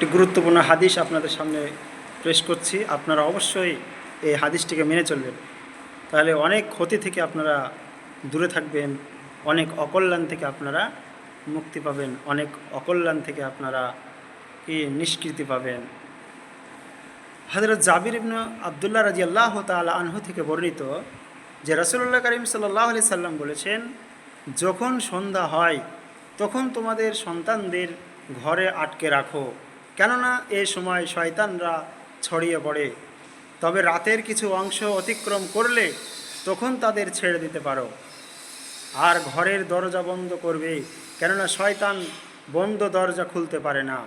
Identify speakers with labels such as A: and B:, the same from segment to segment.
A: একটি গুরুত্বপূর্ণ হাদিস আপনাদের সামনে পেশ করছি। আপনারা অবশ্যই এই হাদিসটিকে মেনে চলবেন। তাহলে অনেক ক্ষতি থেকে আপনারা দূরে থাকবেন, অনেক অকল্যাণ থেকে আপনারা মুক্তি পাবেন, অনেক অকল্যাণ থেকে আপনারা কি নিষ্কৃতি পাবেন। হজরত জাবির ইবনু আবদুল্লাহ রাজি আল্লাহ তালা আনহু থেকে বর্ণিত যে রসুল্লাহ করিম সাল্লাহ আলি সাল্লাম বলেছেন, যখন সন্ধ্যা হয়, তখন তোমাদের সন্তানদের ঘরে আটকে রাখো। কেননা এ সময় শয়তানরা ছড়িয়ে পড়ে। তবে রাতের কিছু অংশ অতিক্রম করলে তখন তাদের ছেড়ে দিতে পারো। আর ঘরের দরজা বন্ধ করবে, কেননা শয়তান বন্ধ দরজা খুলতে পারে না।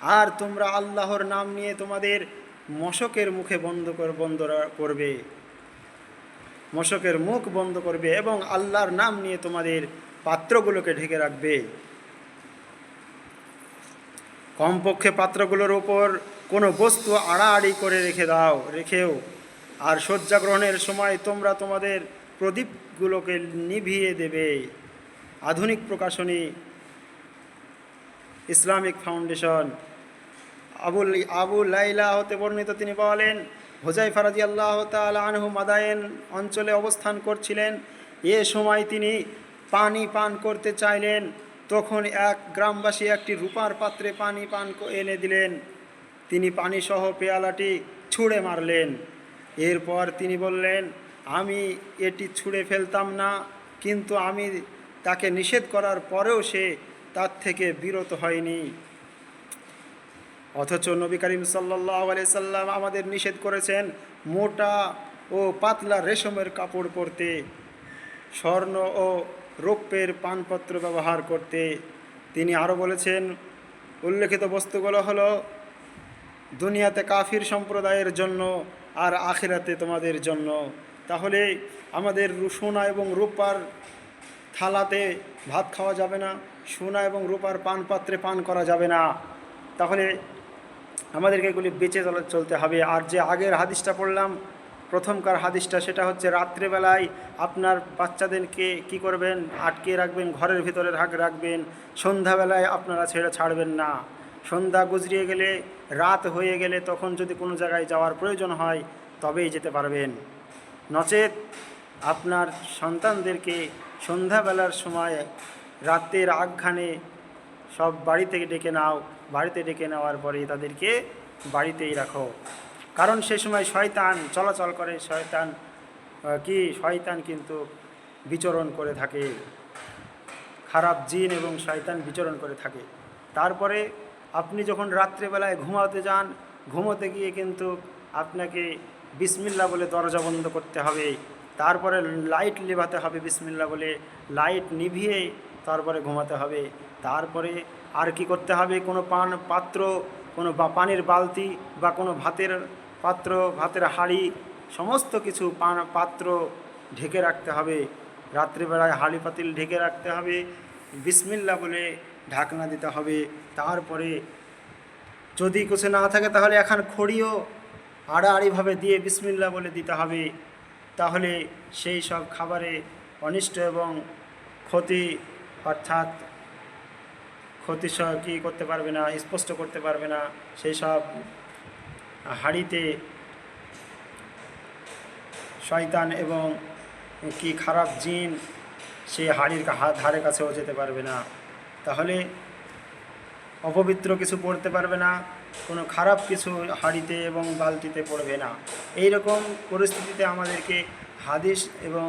A: আর তোমরা আল্লাহর নাম নিয়ে তোমাদের মশকের মুখে বন্ধ কর, বন্ধ করবে। মশকের মুখ বন্ধ করবে এবং আল্লাহর নাম নিয়ে তোমাদের পাত্রগুলোকে ঢেকে রাখবে। কমপক্ষে পাত্রগুলোর ওপর কোনো বস্তু আড়াআড়ি করে রেখে দাও, রেখেও। আর শয্যা গ্রহণের সময় তোমরা তোমাদের প্রদীপগুলোকে নিভিয়ে দেবে। Adhunik Prakashani, Islamic Foundation. Abul, Abu Laila হতে বর্ণিত তিনি বলেন হোজাই ফারাজি আল্লাহ আনহু মাদায়েন অঞ্চলে অবস্থান করছিলেন। এ সময় তিনি পানি পান করতে চাইলেন। তখন এক গ্রামবাসী একটি রূপার পাত্রে পানি পান এনে দিলেন। তিনি পানিসহ পেয়ালাটি ছুঁড়ে মারলেন। এরপর তিনি বললেন, আমি এটি ছুঁড়ে ফেলতাম না, কিন্তু আমি তাকে নিষেধ করার পরেও সে তার থেকে বিরত হয়নি। অথচ নবী করিম সাল্লাহ সাল্লাম আমাদের নিষেধ করেছেন মোটা ও পাতলা রেশমের কাপড় পরতে। স্বর্ণ ও রৌপ্যের পানপত্র ব্যবহার করতে তিনি আরও বলেছেন, উল্লেখিত বস্তুগুলো হলো দুনিয়াতে কাফির সম্প্রদায়ের জন্য আর আখিরাতে তোমাদের জন্য। তাহলে আমাদের সোনা এবং রূপার থালাতে ভাত খাওয়া যাবে না, সোনা এবং রূপার পান পাত্রে পান করা যাবে না। তাহলে আমাদেরকে এগুলি বেঁচে চলা- চলতে হবে। আর যে আগের হাদিসটা পড়লাম প্রথমকার হাদিসটা সেটা হচ্ছে রাত্রেবেলায় আপনার বাচ্চাদেরকে কি করবেন? আটকে রাখবেন, ঘরের ভিতরে রাখ, রাখবেন। সন্ধ্যাবেলায় আপনারা ছেড়ে ছাড়বেন না। সন্ধ্যা গুজরিয়ে গেলে, রাত হয়ে গেলে তখন যদি কোনো জায়গায় যাওয়ার প্রয়োজন হয়, তবেই যেতে পারবেন। নচেত আপনার সন্তানদেরকে সন্ধ্যাবেলার সময় রাতের আঘ্রানে সব বাড়ি থেকে ডেকে নাও। বাড়িতে ডেকে নেওয়ার পরে তাদেরকে বাড়িতেই রাখো। কারণ সে সময় শয়তান, চলাচল করে শয়তান কি শয়তান কিন্তু বিচরণ করে থাকে। খারাপ জিন এবং শয়তান বিচরণ করে থাকে। তারপরে আপনি যখন রাত্রেবেলায় ঘুমাতে যান, ঘুমোতে গিয়ে কিন্তু আপনাকে বিসমিল্লা বলে দরজা বন্ধ করতে হবে। তারপরে লাইট নেভাতে হবে বিসমিল্লা বলে, লাইট নিভিয়ে তারপরে ঘুমাতে হবে। তারপরে আর কি করতে হবে? কোনো পান, পাত্র কোনো পানির বালতি বা কোনো ভাতের পাত্র, ভাতের হাঁড়ি, সমস্ত কিছু পাত্র ঢেকে রাখতে হবে। রাত্রিবেলায় হাঁড়ি পাতিল ঢেকে রাখতে হবে। বিসমিল্লা বলে ঢাকনা দিতে হবে। তারপরে যদি কিছু না থাকে তাহলে এখন খড়িও আড়াআড়িভাবে দিয়ে বিসমিল্লা বলে দিতে হবে। তাহলে সেই সব খাবারে অনিষ্ট এবং ক্ষতি, অর্থাৎ ক্ষতি কী করতে পারবে না, স্পষ্ট করতে পারবে না, সেই সব হাঁড়িতে শয়তান এবং কি খারাপ জিন সেই হাড়ির ধারে কাছেও যেতে পারবে না। তাহলে অপবিত্র কিছু পড়তে পারবে না, কোনো খারাপ কিছু হাঁড়িতে এবং বালতিতে পড়বে না। এই রকম পরিস্থিতিতে আমাদেরকে হাদিস এবং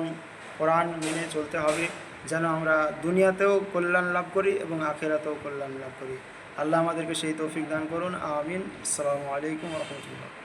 A: কোরআন মেনে চলতে হবে। যেন আমরা দুনিয়াতেও কল্যাণ লাভ করি এবং আখেরাতেও কল্যাণ লাভ করি। আল্লাহ আমাদেরকে সেই তৌফিক দান করুন। আমিন। আসসালামু আলাইকুম রহমতুল্লাহ।